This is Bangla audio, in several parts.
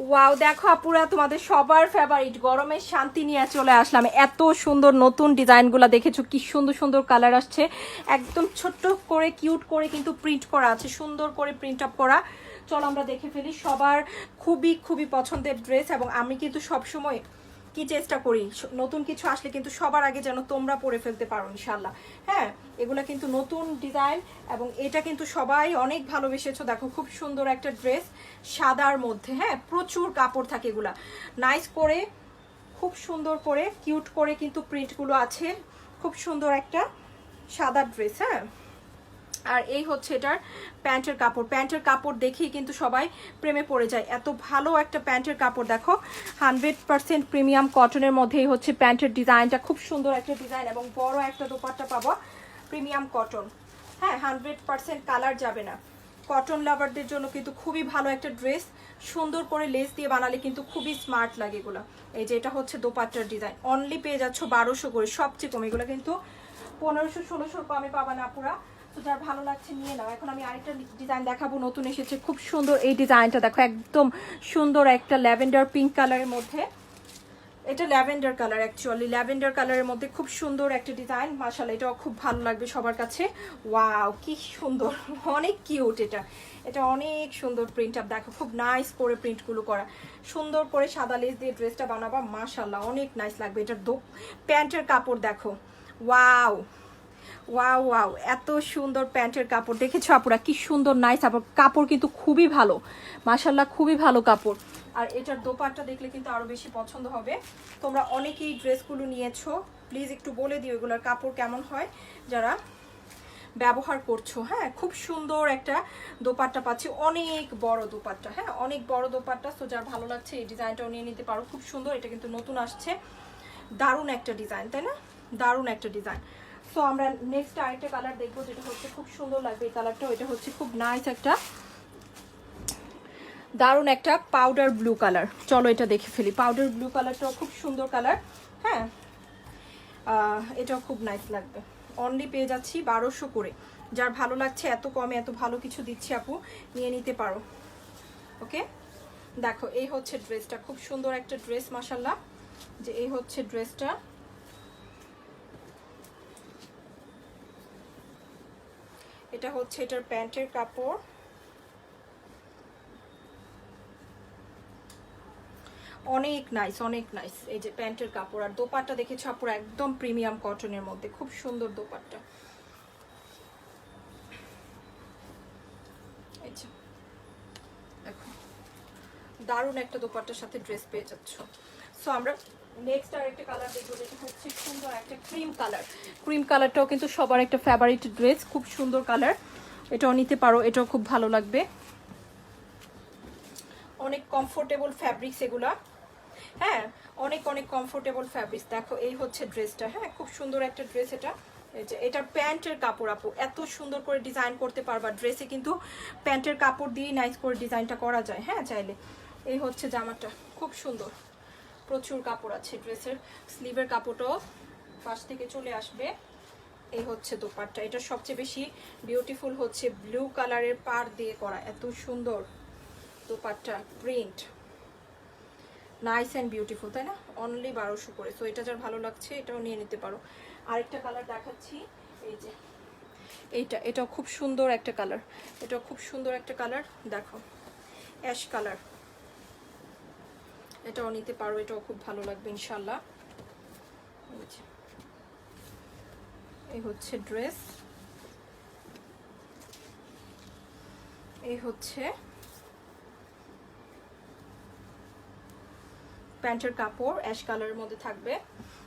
ওয়াও দেখো আপুরা, তোমাদের সবার ফেভারিট গরমের শান্তি নিয়ে চলে আসলাম। এত সুন্দর নতুন ডিজাইনগুলো দেখেছ, কি সুন্দর সুন্দর কালার আসছে। একদম ছোট্ট করে কিউট করে কিন্তু প্রিন্ট করা আছে, সুন্দর করে প্রিন্ট আপ করা। চলো আমরা দেখে ফেলি সবার খুবই খুবই পছন্দের ড্রেস এবং আমি কিন্তু সবসময় কি চেষ্টা করি? নতুন কিছু আসলে কিন্তু সবার আগে যেন তোমরা পরে ফেলতে পারো ইনশাল্লাহ হ্যাঁ এগুলো কিন্তু নতুন ডিজাইন এবং এটা কিন্তু সবাই অনেক ভালোবেসেছো। দেখো, খুব সুন্দর একটা ড্রেস সাদার মধ্যে হ্যাঁ প্রচুর কাপড় থাকে এগুলা। নাইস করে, খুব সুন্দর করে কিউট করে কিন্তু প্রিন্টগুলো আছে। খুব সুন্দর একটা সাদা ড্রেস হ্যাঁ। আর এই হচ্ছে এটার প্যান্টের কাপড়। প্যান্টের কাপড় দেখেই কিন্তু সবাই প্রেমে পড়ে যায়। এত ভালো একটা প্যান্টের কাপড়, দেখো। হান্ড্রেড পার্সেন্ট প্রিমিয়াম কটনের মধ্যেই হচ্ছে প্যান্টের ডিজাইনটা। খুব সুন্দর একটা ডিজাইন এবং বড় একটা দোপাট্টা পাবো প্রিমিয়াম কটন। হ্যাঁ হান্ড্রেড পার্সেন্ট কালার যাবে না। কটন লাভারদের জন্য কিন্তু খুবই ভালো একটা ড্রেস। সুন্দর করে লেস দিয়ে বানালে কিন্তু খুবই স্মার্ট লাগে এগুলো। এই যে এটা হচ্ছে দোপাট্টার ডিজাইন। অনলি পেয়ে যাচ্ছ বারোশো করে। সবচেয়ে কম, এগুলো কিন্তু পনেরোশো, ষোলোশোর কমে পাবা না পুরা তো যার ভালো লাগছে, নিয়ে নাও। এখন আমি আরেকটা ডিজাইন দেখাবো, নতুন এসেছে। খুব সুন্দর এই ডিজাইনটা দেখো, একদম সুন্দর একটা ল্যাভেন্ডার পিঙ্ক কালারের মধ্যে। এটা ল্যাভেন্ডার কালার অ্যাকচুয়ালি ল্যাভেন্ডার কালারের মধ্যে খুব সুন্দর একটা ডিজাইন মাশাআল্লাহ, এটাও খুব ভালো লাগবে সবার কাছে। ওয়াও কি সুন্দর! অনেক কিউট এটা। এটা অনেক সুন্দর প্রিন্ট আপ দেখো, খুব নাইস করে প্রিন্টগুলো করা। সুন্দর করে সাদা লেস দিয়ে ড্রেসটা বানাবা। মাশাআল্লাহ, অনেক নাইস লাগবে। এটার দো প্যান্টের কাপড়, দেখো। ওয়াও ওয়াও ওয়াও এত সুন্দর প্যান্টের কাপড়। দেখেছ আপুরা, কি সুন্দর নাইস কাপড়। কাপড় কিন্তু খুবই ভালো। মাশাল্লাহ খুবই ভালো কাপড়। আর এটার দোপাট্টা দেখলে কিন্তু আরও বেশি পছন্দ হবে। তোমরা অনেকেই ড্রেসগুলো নিয়েছো। প্লিজ একটু বলে দিও এগুলোর কাপড় কেমন হয়, যারা ব্যবহার করছ। হ্যাঁ খুব সুন্দর একটা দোপাট্টা পাচ্ছি। অনেক বড় দোপাট্টা হ্যাঁ অনেক বড় দোপাট্টা। তো যার ভালো লাগছে, এই ডিজাইনটাও নিয়ে নিতে পারো। খুব সুন্দর, এটা কিন্তু নতুন আসছে। দারুণ একটা ডিজাইন, তাই না? দারুণ একটা ডিজাইন। সো আমরা নেক্সট আরেকটা কালার দেখব যেটা হচ্ছে খুব সুন্দর লাগবে। এই কালারটা ওইটা হচ্ছে খুব নাইস একটা দারুণ একটা পাউডার ব্লু কালার চলো এটা দেখে ফেলি। পাউডার ব্লু কালারটাও খুব সুন্দর কালার হ্যাঁ এটাও খুব নাইস লাগবে। অনলি পেয়ে যাচ্ছি বারোশো করে। যার ভালো লাগছে এত কমে এত ভালো কিছু দিচ্ছি আপু, নিয়ে নিতে পারো। ওকে দেখো, এই হচ্ছে ড্রেসটা খুব সুন্দর একটা ড্রেস মাসাল্লাহ যে এই হচ্ছে ড্রেসটা এটা হচ্ছে এটার প্যান্টের কাপড়। অনেক নাইস অনেক নাইস এই যে প্যান্টের কাপড় আর দোপাট্টা দেখেছ আপুর? একদম প্রিমিয়াম কটনের মধ্যে। খুব সুন্দর দোপাট্টা। দেখো। দারুণ একটা দোপাট্টার সাথে ড্রেস পেয়ে যাচ্ছ। সো আমরা নেক্সট আর একটা কালার দেখব, যেটা হচ্ছে সুন্দর একটা ক্রিম কালার ক্রিম কালারটাও কিন্তু সবার একটা ফেভারিট ড্রেস খুব সুন্দর কালার এটাও নিতে পারো, এটাও খুব ভালো লাগবে। অনেক কমফোর্টেবল ফ্যাব্রিক্স এগুলা। হ্যাঁ অনেক অনেক কমফোর্টেবল ফ্যাব্রিক্স দেখো, এই হচ্ছে ড্রেসটা হ্যাঁ খুব সুন্দর একটা ড্রেস এটা। এটার প্যান্টের কাপড়, আপু। এত সুন্দর করে ডিজাইন করতে পারবা ড্রেসে কিন্তু প্যান্টের কাপড় দিয়েই নাইস করে ডিজাইনটা করা যায়। হ্যাঁ চাইলে। এই হচ্ছে জামাটা। খুব সুন্দর। প্রচুর কাপড় আছে ড্রেসের। স্লিভের কাপড়টাও পাশ থেকে চলে আসবে। এই হচ্ছে দোপাট্টা। এটা সবচেয়ে বেশি বিউটিফুল হচ্ছে ব্লু কালারের পার দিয়ে করা। এত সুন্দর dupatta print nice and beautiful তাই না? অনলি বারোশো করে। সো এটা যার ভালো লাগছে, এটাও নিয়ে নিতে পারো। আরেকটা কালার দেখাচ্ছি, এই যে এইটা, এটাও খুব সুন্দর একটা কালার এটাও খুব সুন্দর একটা কালার দেখো। অ্যাশ কালার এটাও নিতে পারো, এটাও খুব ভালো লাগবে ইনশাল্লাহ এই হচ্ছে ড্রেস। এই হচ্ছে প্যান্টের কাপড়, অ্যাশ কালারের মধ্যে থাকবে।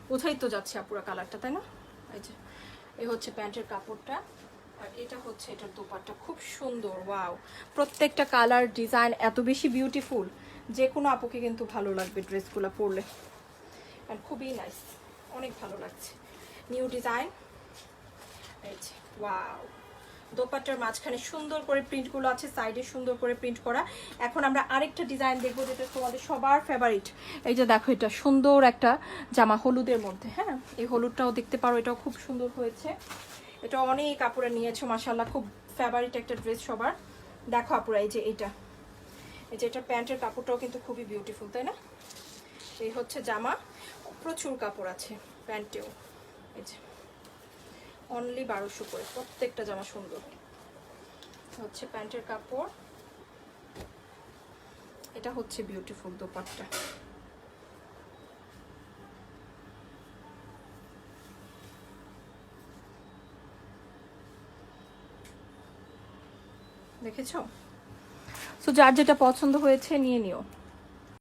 কোথায় তো যাচ্ছে আপুরা কালারটা, তাই না? এই যে, এই হচ্ছে প্যান্টের কাপড়টা। আর এটা হচ্ছে এটার দোপাট্টা, খুব সুন্দর, ওয়াও। প্রত্যেকটা কালার, ডিজাইন এত বেশি বিউটিফুল যে কোনো আপুকে কিন্তু ভালো লাগবে ড্রেসগুলো পরলে। আর খুবই নাইস অনেক ভালো লাগছে। নিউ ডিজাইন এই যে ওয়াও দোপাট্টার মাঝখানে সুন্দর করে প্রিন্টগুলো আছে সাইডে সুন্দর করে প্রিন্ট করা। এখন আমরা আরেকটা ডিজাইন দেখব যেটা তোমাদের সবার ফেভারিট এই যে দেখো, এটা সুন্দর একটা জামা হলুদের মধ্যে হ্যাঁ? এই হলুদটাও দেখতে পারো, এটাও খুব সুন্দর হয়েছে। এটা অনেক কাপড়ে নিয়েছো মাসাল্লাহ খুব ফেভারিট একটা ড্রেস সবার। দেখো আপুরা, এই যে এটা। এই যে এটা প্যান্টের কাপড়টাও কিন্তু খুবই বিউটিফুল তাই না? এই হচ্ছে জামা, প্রচুর কাপড় আছে প্যান্টেও। এই যে অনলি বারোশো করে, প্রত্যেকটা জামা সুন্দর। হচ্ছে প্যান্টের কাপড়। এটা হচ্ছে বিউটিফুল দোপাট্টা। দেখেছ? সো যার যেটা পছন্দ হয়েছে নিয়ে নিও।